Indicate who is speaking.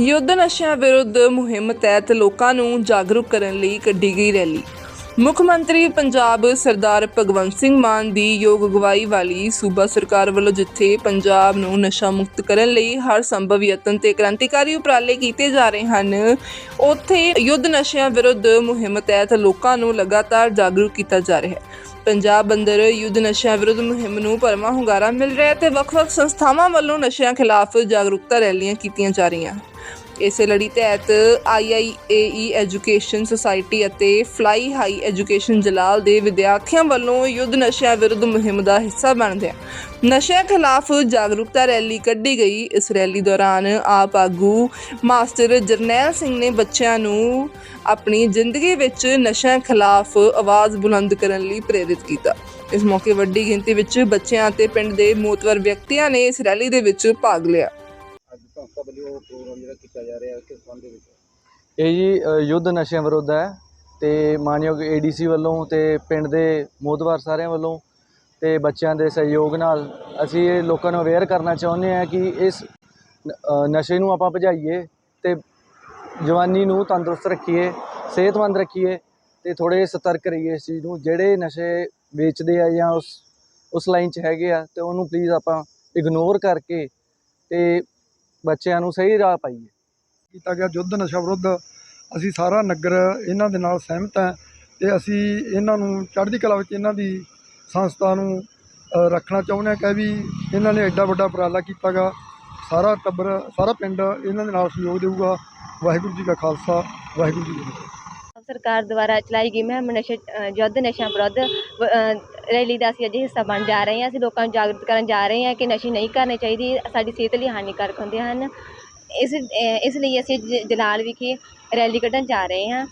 Speaker 1: ਯੁੱਧ ਨਸ਼ਿਆਂ ਵਿਰੁੱਧ ਮੁਹਿੰਮ ਤਹਿਤ ਲੋਕਾਂ ਨੂੰ ਜਾਗਰੂਕ ਕਰਨ ਲਈ ਕੱਢੀ ਗਈ ਰੈਲੀ। ਮੁੱਖ ਮੰਤਰੀ ਪੰਜਾਬ ਸਰਦਾਰ ਭਗਵੰਤ ਸਿੰਘ ਮਾਨ ਦੀ ਯੋਗ ਅਗਵਾਈ ਵਾਲੀ ਸੂਬਾ ਸਰਕਾਰ ਵੱਲੋਂ ਜਿੱਥੇ ਪੰਜਾਬ ਨੂੰ ਨਸ਼ਾ ਮੁਕਤ ਕਰਨ ਲਈ ਹਰ ਸੰਭਵ ਯਤਨ ਤੇ ਕ੍ਰਾਂਤੀਕਾਰੀ ਉਪਰਾਲੇ ਕੀਤੇ ਜਾ ਰਹੇ ਹਨ, ਉੱਥੇ ਯੁੱਧ ਨਸ਼ਿਆਂ ਵਿਰੁੱਧ ਮੁਹਿੰਮ ਤਹਿਤ ਲੋਕਾਂ ਨੂੰ ਲਗਾਤਾਰ ਜਾਗਰੂਕ ਕੀਤਾ ਜਾ ਰਿਹਾ ਹੈ। ਪੰਜਾਬ ਅੰਦਰ ਯੁੱਧ ਨਸ਼ਿਆਂ ਵਿਰੁੱਧ ਮੁਹਿੰਮ ਨੂੰ ਭਰਵਾਂ ਹੁੰਗਾਰਾ ਮਿਲ ਰਿਹਾ ਹੈ ਤੇ ਵੱਖ-ਵੱਖ ਸੰਸਥਾਵਾਂ ਵੱਲੋਂ ਨਸ਼ਿਆਂ ਖਿਲਾਫ ਜਾਗਰੂਕਤਾ ਰੈਲੀਆਂ ਕੀਤੀਆਂ ਜਾ ਰਹੀਆਂ। ਇਸੇ ਲੜੀ ਤਹਿਤ ਆਈਆਈਏਈ ਐਜੂਕੇਸ਼ਨ ਸੁਸਾਇਟੀ ਅਤੇ ਫਲਾਈ ਹਾਈ ਐਜੂਕੇਸ਼ਨ ਜਲਾਲ ਦੇ ਵਿਦਿਆਰਥੀਆਂ ਵੱਲੋਂ ਯੁੱਧ ਨਸ਼ਿਆਂ ਵਿਰੁੱਧ ਮੁਹਿੰਮ ਦਾ ਹਿੱਸਾ ਬਣਦਿਆਂ ਨਸ਼ਿਆਂ ਖਿਲਾਫ ਜਾਗਰੂਕਤਾ ਰੈਲੀ ਕੱਢੀ ਗਈ। ਇਸ ਰੈਲੀ ਦੌਰਾਨ ਆਪ ਆਗੂ ਮਾਸਟਰ ਜਰਨੈਲ ਸਿੰਘ ਨੇ ਬੱਚਿਆਂ ਨੂੰ ਆਪਣੀ ਜ਼ਿੰਦਗੀ ਵਿੱਚ ਨਸ਼ਿਆਂ ਖਿਲਾਫ ਆਵਾਜ਼ ਬੁਲੰਦ ਕਰਨ ਲਈ ਪ੍ਰੇਰਿਤ ਕੀਤਾ। ਇਸ ਮੌਕੇ ਵੱਡੀ ਗਿਣਤੀ ਵਿੱਚ ਬੱਚਿਆਂ ਅਤੇ ਪਿੰਡ ਦੇ ਮੋਤਵਰ ਵਿਅਕਤੀਆਂ ਨੇ ਇਸ ਰੈਲੀ ਦੇ ਵਿੱਚ ਭਾਗ ਲਿਆ।
Speaker 2: ਸੰਸਥਾ ਵੱਲੋਂ ਪ੍ਰੋਗਰਾਮ ਜਿਹੜਾ ਕੀਤਾ ਜਾ ਰਿਹਾ ਕਿਸ ਸੰਬੰਧ ਦੇ ਵਿੱਚ?
Speaker 3: ਇਹ ਜੀ ਅ, ਯੁੱਧ ਨਸ਼ਿਆਂ ਵਿਰੁੱਧ ਹੈ ਤੇ ਮਾਨਯੋਗ ਏਡੀਸੀ ਵੱਲੋਂ ਤੇ ਪਿੰਡ ਦੇ ਮੋਦਵਾਰ ਸਾਰਿਆਂ ਵੱਲੋਂ ਤੇ ਬੱਚਿਆਂ ਦੇ ਸਹਿਯੋਗ ਨਾਲ ਅਸੀਂ ਇਹ ਲੋਕਾਂ ਨੂੰ ਅਵੇਅਰ ਕਰਨਾ ਚਾਹੁੰਦੇ ਹਾਂ ਕਿ ਇਸ ਨ- ਅ, ਨਸ਼ੇ ਨੂੰ ਆਪਾਂ ਭਜਾਈਏ ਤੇ ਜਵਾਨੀ ਨੂੰ ਤੰਦਰੁਸਤ ਰੱਖੀਏ ਸਿਹਤਮੰਦ ਰੱਖੀਏ ਤੇ ਥੋੜੇ ਸਤਰਕ ਰਹੀਏ ਇਸ ਚੀਜ਼ ਨੂੰ। ਜਿਹੜੇ ਨਸ਼ੇ ਵੇਚਦੇ ਆ ਜਾਂ ਉਸ ਉਸ ਲਾਈਨ 'ਚ ਹੈਗੇ ਆ ਤੇ ਉਹਨੂੰ ਪਲੀਜ਼ ਆਪਾਂ ਇਗਨੋਰ ਕਰਕੇ ਤੇ ਬੱਚਿਆਂ ਨੂੰ ਸਹੀ ਰਾਹ ਪਾਈਏ।
Speaker 4: ਕੀਤਾ ਗਿਆ ਯੁੱਧ ਨਸ਼ਾ ਵਿਰੁੱਧ। ਅਸੀਂ ਸਾਰਾ ਨਗਰ ਇਹਨਾਂ ਦੇ ਨਾਲ ਸਹਿਮਤ ਹੈ ਤੇ ਅਸੀਂ ਇਹਨਾਂ ਨੂੰ ਚੜ੍ਹਦੀ ਕਲਾ ਵਿੱਚ ਇਹਨਾਂ ਦੀ ਸੰਸਥਾ ਨੂੰ ਰੱਖਣਾ ਚਾਹੁੰਦੇ ਹਾਂ ਕਿ ਵੀ ਇਹਨਾਂ ਨੇ ਐਡਾ ਵੱਡਾ ਉਪਰਾਲਾ ਕੀਤਾ ਗਾ। ਸਾਰਾ ਟੱਬਰ ਸਾਰਾ ਪਿੰਡ ਇਹਨਾਂ ਦੇ ਨਾਲ ਸਹਿਯੋਗ ਦੇਊਗਾ। ਵਾਹਿਗੁਰੂ ਜੀ ਕਾ ਖਾਲਸਾ ਵਾਹਿਗੁਰੂ ਜੀ ਕੀ ਫਤਿਹ।
Speaker 5: ਸਰਕਾਰ ਦੁਆਰਾ ਚਲਾਈ ਗਈ ਮੁਹਿੰਮ ਨਸ਼ੇ ਯੁੱਧ ਨਸ਼ਿਆਂ ਵਿਰੁੱਧ ਰੈਲੀ ਦਾ ਅਸੀਂ ਅੱਜ ਹਿੱਸਾ ਬਣ ਜਾ ਰਹੇ ਹਾਂ। ਅਸੀਂ ਲੋਕਾਂ ਨੂੰ ਜਾਗਰੂਕ ਕਰਨ ਜਾ ਰਹੇ ਹਾਂ ਕਿ ਨਸ਼ੇ ਨਹੀਂ ਕਰਨੇ ਚਾਹੀਦੇ, ਸਾਡੀ ਸਿਹਤ ਲਈ ਹਾਨੀਕਾਰਕ ਹੁੰਦੇ ਹਨ। ਇਸ ਇਸ ਲਈ ਅਸੀਂ ਜ- ਜਲਾਲ ਵਿਖੇ ਰੈਲੀ ਕੱਢਣ ਜਾ ਰਹੇ ਹਾਂ।